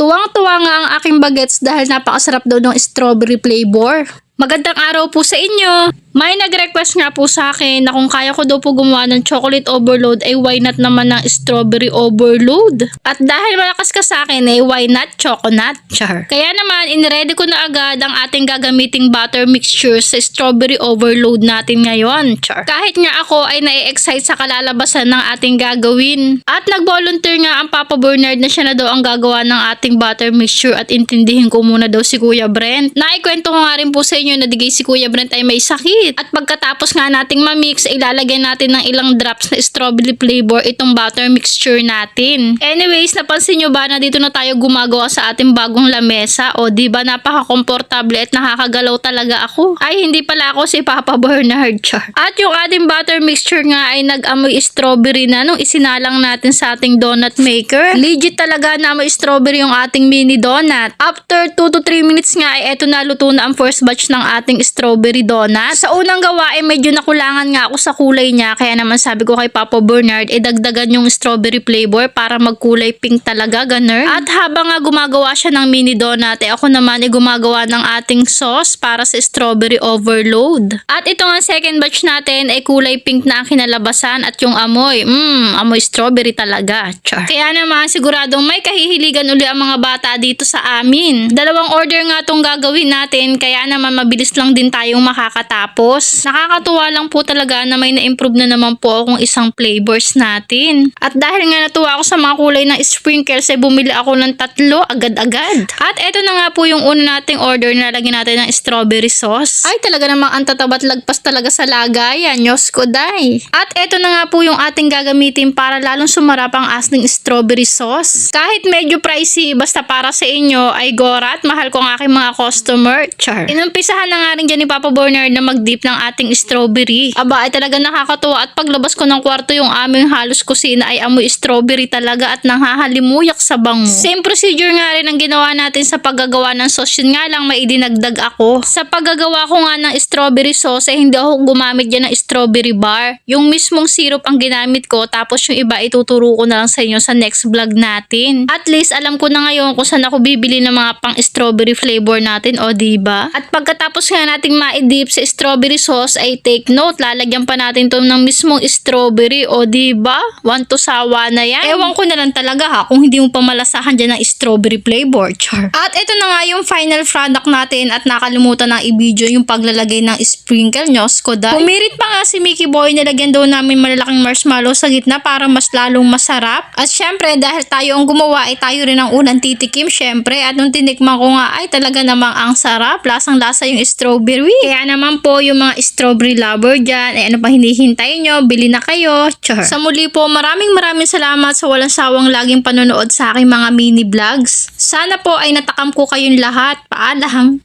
Tuwang-tuwa nga ang aking bagets dahil napakasarap daw ng strawberry flavor. Magandang araw po sa inyo! May nag-request nga po sa akin na kung kaya ko daw po gumawa ng chocolate overload ay why not naman ng strawberry overload. At dahil malakas ka sa akin ay why not choconut? Char. Kaya naman inready ko na agad ang ating gagamiting butter mixture sa strawberry overload natin ngayon. Char. Kahit nga ako ay nai-excite sa kalalabasan ng ating gagawin. At nag-volunteer nga ang Papa Bernard na siya na daw ang gagawa ng ating butter mixture at intindihin ko muna daw si Kuya Brent. Naikwento ko nga rin po sa inyo na digay si Kuya Brent ay may sakit. At pagkatapos nga nating mamix, ilalagay natin ng ilang drops na strawberry flavor itong butter mixture natin. Anyways, napansin nyo ba na dito na tayo gumagawa sa ating bagong lamesa? O di ba napaka-komportable at nakakagalaw talaga ako? Ay, hindi pala ako si Papa Bernard Char. At yung ating butter mixture nga ay nag-amoy strawberry na nung isinalang natin sa ating donut maker. Legit talaga na amoy strawberry yung ating mini donut. After 2 to 3 minutes nga ay eto na luto na ang first batch ng ating strawberry donut. Sa unang gawa ay medyo nakulangan nga ako sa kulay niya kaya naman sabi ko kay Papa Bernard idagdagan yung strawberry flavor para magkulay pink talaga ganun. At habang nga gumagawa siya ng mini donut eh ako naman ay gumagawa ng ating sauce para sa strawberry overload. At ito nga second batch natin ay kulay pink na ang kinalabasan at yung amoy, mmm, amoy strawberry talaga. Char. Kaya naman siguradong may kahihiligan uli ang mga bata dito sa amin. Dalawang order nga tong gagawin natin kaya naman mabilis lang din tayong makakatapos. Nakakatuwa lang po talaga na may na-improve na naman po akong isang flavors natin. At dahil nga natuwa ako sa mga kulay ng sprinkles ay bumili ako ng tatlo agad-agad. At eto na nga po yung una nating order na lagyan natin ng strawberry sauce. Ay talaga namang ang tatabat lagpas talaga sa lagayan. Diyos ko day. At eto na nga po yung ating gagamitin para lalong sumarap ang asning strawberry sauce. Kahit medyo pricey, basta para sa inyo ay gora at mahal ko ang aking mga customer. Char. Inumpisahan na nga rin dyan ni Papa Bernard na mag-dip ng ating strawberry. Aba ay talaga nakakatuwa at paglabas ko ng kwarto yung aming halos kusina ay amoy strawberry talaga at nanghahalimuyak sa bango. Same procedure nga rin ang ginawa natin sa paggagawa ng sauce. Yun nga lang may idinagdag ako. Sa paggagawa ko nga ng strawberry sauce ay hindi ako gumamit dyan ng strawberry bar. Yung mismong syrup ang ginamit ko tapos yung iba ituturo ko na lang sa inyo sa next vlog natin. At least alam ko na ngayon kung saan ako bibili ng mga pang strawberry flavor natin o diba? At pagkatapos nga nating ma-dip sa strawberry sauce ay take note lalagyan pa natin to ng mismong strawberry o diba? Want to sawa na yan. Ewan ko na lang talaga ha kung hindi mo pa malasahan dyan ng strawberry flavor. Char. At ito na nga yung final product natin at nakalimutan na i-video yung paglalagay ng sprinkle nyo. Skoda. Pumirit pa nga si Mickey Boy nilagyan daw namin malalaking marshmallow sa gitna para mas lalong masarap. At syempre dahil tayo ang gumawa ay tayo rin ang unang titikim syempre. At nung tinikman ko nga ay talaga namang ang sarap. Lasang lasa yung strawberry. Kaya naman po yung mga strawberry lover dyan ay ano pa hinihintay nyo. Bili na kayo. Char. Sa muli po maraming maraming salamat sa walang sawang laging panonood sa aking mga mini vlogs. Sana po ay natakam ko kayong lahat. Paalam.